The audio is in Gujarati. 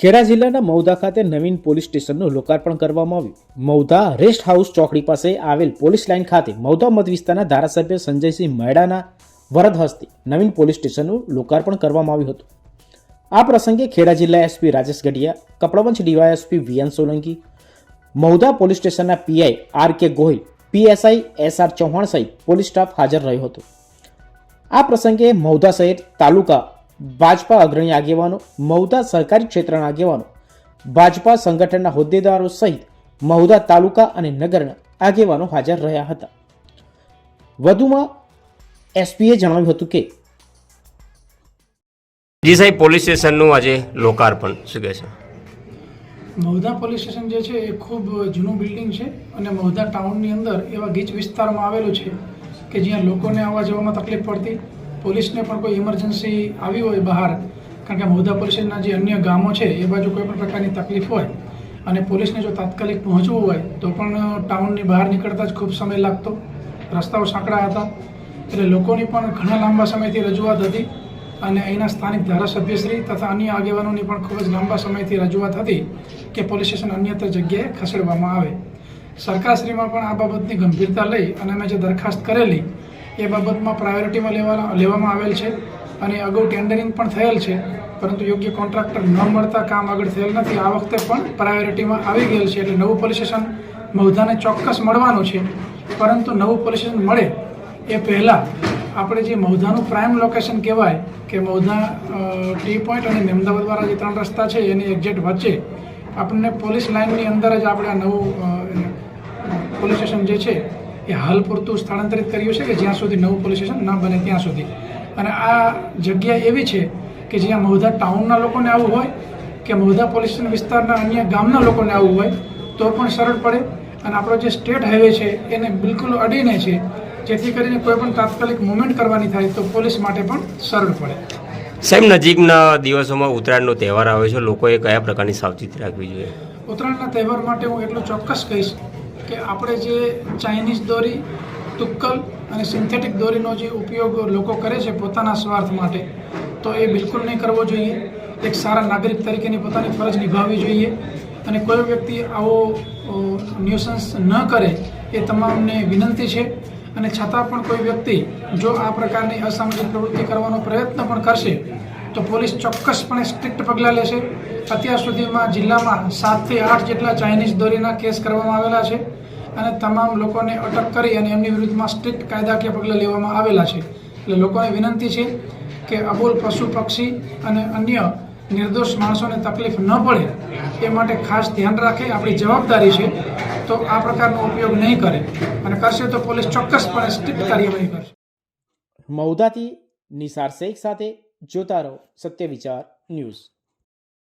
ખેડા જિલ્લાના મૌદા ખાતે નવીન પોલીસ સ્ટેશનનું લોકાર્પણ કરવામાં આવ્યું. મૌદા રેસ્ટ હાઉસ ચોકડી પાસે આવેલ પોલીસ લાઇન ખાતે મૌદા મત વિસ્તારના ધારાસભ્ય સંજયસિંહ મહેડાના વરદ હસ્તે નવીન પોલીસ સ્ટેશનનું લોકાર્પણ કરવામાં આવ્યું હતું. આ પ્રસંગે ખેડા જિલ્લા SP Rajesh Gadhiya Kapadvanj DYSP VN Solanki Mauda police સ્ટેશનના PI R K Gohil PSI S R Chauhan સહિત પોલીસ સ્ટાફ હાજર રહ્યો હતો. આ પ્રસંગે મૌદા શહેર તાલુકા ભાજપા અગ્રણી આગેવાનો મૌદા સહકારી ક્ષેત્રના આગેવાનો ભાજપા સંગઠનના હોદ્દેદારો સહિત મૌદા તાલુકા અને નગરના આગેવાનો હાજર રહ્યા હતા. વધુમાં એસપીએ જણાવ્યું હતું કે જી સાહેબ પોલીસ સ્ટેશનનું આજે લોકાર્પણ શું કહે છે? મહુધા પોલીસ સ્ટેશન જે છે એ ખૂબ જૂનું બિલ્ડિંગ છે અને મહુધા ટાઉનની અંદર એવા ગીચ વિસ્તારમાં આવેલું છે કે જ્યાં લોકોને આવવા જવામાં તકલીફ પડતી પોલીસને પણ કોઈ ઇમરજન્સી આવી હોય બહાર, કારણ કે મહુધા પોલીસ જે અન્ય ગામો છે, એ બાજુ કોઈ પણ પ્રકારની તકલીફ હોય અને પોલીસને જો તાત્કાલિક પહોંચવું હોય, તો પણ ટાઉનની બહાર નીકળતા જ ખૂબ સમય લાગતો. રસ્તાઓ સાંકડા હતા, એટલે લોકોની પણ ઘણા લાંબા સમયથી રજૂઆત હતી અને અહીંના સ્થાનિક ધારાસભ્યશ્રી તથા અન્ય આગેવાનોની પણ ખૂબ જ લાંબા સમયથી રજૂઆત હતી કે પોલીસ સ્ટેશન અન્યત્ર જગ્યાએ ખસેડવામાં આવે. સરકારશ્રીમાં પણ આ બાબતની ગંભીરતા લઈ અને અમે જે દરખાસ્ત કરેલી એ બાબતમાં પ્રાયોરિટીમાં લેવા, લેવામાં આવેલ છે અને અગાઉ ટેન્ડરિંગ પણ થયેલ છે, પરંતુ યોગ્ય કોન્ટ્રાક્ટર ન મળતા કામ આગળ થયેલ નથી. આ વખતે પણ પ્રાયોરિટીમાં આવી ગયેલ છે એટલે નવું પોલીસ સ્ટેશન મહુધાને ચોક્કસ મળવાનું છે. પરંતુ નવું પોલીસ સ્ટેશન મળે એ પહેલાં આપણે જે મૌધાનું પ્રાઇમ લોકેશન કહેવાય કે મૌધા ટી પોઈન્ટ અને મહેમદાવાદવાળા જે ત્રણ રસ્તા છે એની એક્ઝેક્ટ વચ્ચે આપણને પોલીસ લાઇનની અંદર જ આપણે આ નવું પોલીસ સ્ટેશન જે છે એ હાલ પૂરતું સ્થળાંતરિત કર્યું છે કે જ્યાં સુધી નવું પોલીસ સ્ટેશન ન બને ત્યાં સુધી. અને આ જગ્યા એવી છે કે જ્યાં મહુધા ટાઉનના લોકોને આવવું હોય કે મૌધા પોલીસ સ્ટેશન વિસ્તારના અન્ય ગામના લોકોને આવવું હોય તો પણ સરળ પડે. અને આપણો જે સ્ટેટ હાઈવે છે એને બિલકુલ અડીને છે જેથી કરીને કોઈ પણ તાત્કાલિક મુવમેન્ટ કરવાની થાય તો પોલીસ માટે પણ સરળ પડે. સાહેબ નજીકના દિવસોમાં ઉત્તરાયણનો તહેવાર આવે છે. લોકોએ કયા પ્રકારની સાવચેતી રાખવી જોઈએ? ઉત્તરાયણના તહેવાર માટે હું એટલું ચોક્કસ કહીશ કે આપણે જે ચાઇનીઝ દોરી, તુક્કલ અને સિન્થેટિક દોરીનો જે ઉપયોગ લોકો કરે છે પોતાના સ્વાર્થ માટે, તો એ બિલકુલ નહીં કરવો જોઈએ. એક સારા નાગરિક તરીકેની પોતાની ફરજ નિભાવવી જોઈએ અને કોઈ વ્યક્તિ આવો ન્યુસન્સ ન કરે એ તમામને વિનંતી છે અને છતાં પણ કોઈ વ્યક્તિ જો આ પ્રકારની અસામાજિક પ્રવૃત્તિ કરવાનો પ્રયત્ન પણ કરશે, તો પોલીસ ચોક્કસપણે સ્ટ્રિક્ટ પગલાં લેશે. અત્યાર સુધીમાં જિલ્લામાં સાતથી આઠ જેટલા ચાઇનીઝ દોરીના કેસ કરવામાં આવેલા છે. અને તમામ લોકોને અટક કરી અને એમની વિરુદ્ધમાં સ્ટ્રિક્ટ કાયદાકીય પગલાં લેવામાં આવેલા છે. એટલે લોકોને વિનંતી છે કે અબોલ પશુ પક્ષી અને અન્ય નિર્દોષ માણસોને તકલીફ ન પડે એ માટે ખાસ ધ્યાન રાખે, આપણી જવાબદારી છે. તો આ પ્રકારનો ઉપયોગ નહીં કરે અને કરશે તો પોલીસ ચોક્કસપણે સ્ટ્રિક્ટ કાર્યવાહી કરશે. મૌદાથી નિસાર શેખ સાથે જોતા રહો સત્ય વિચાર ન્યૂઝ.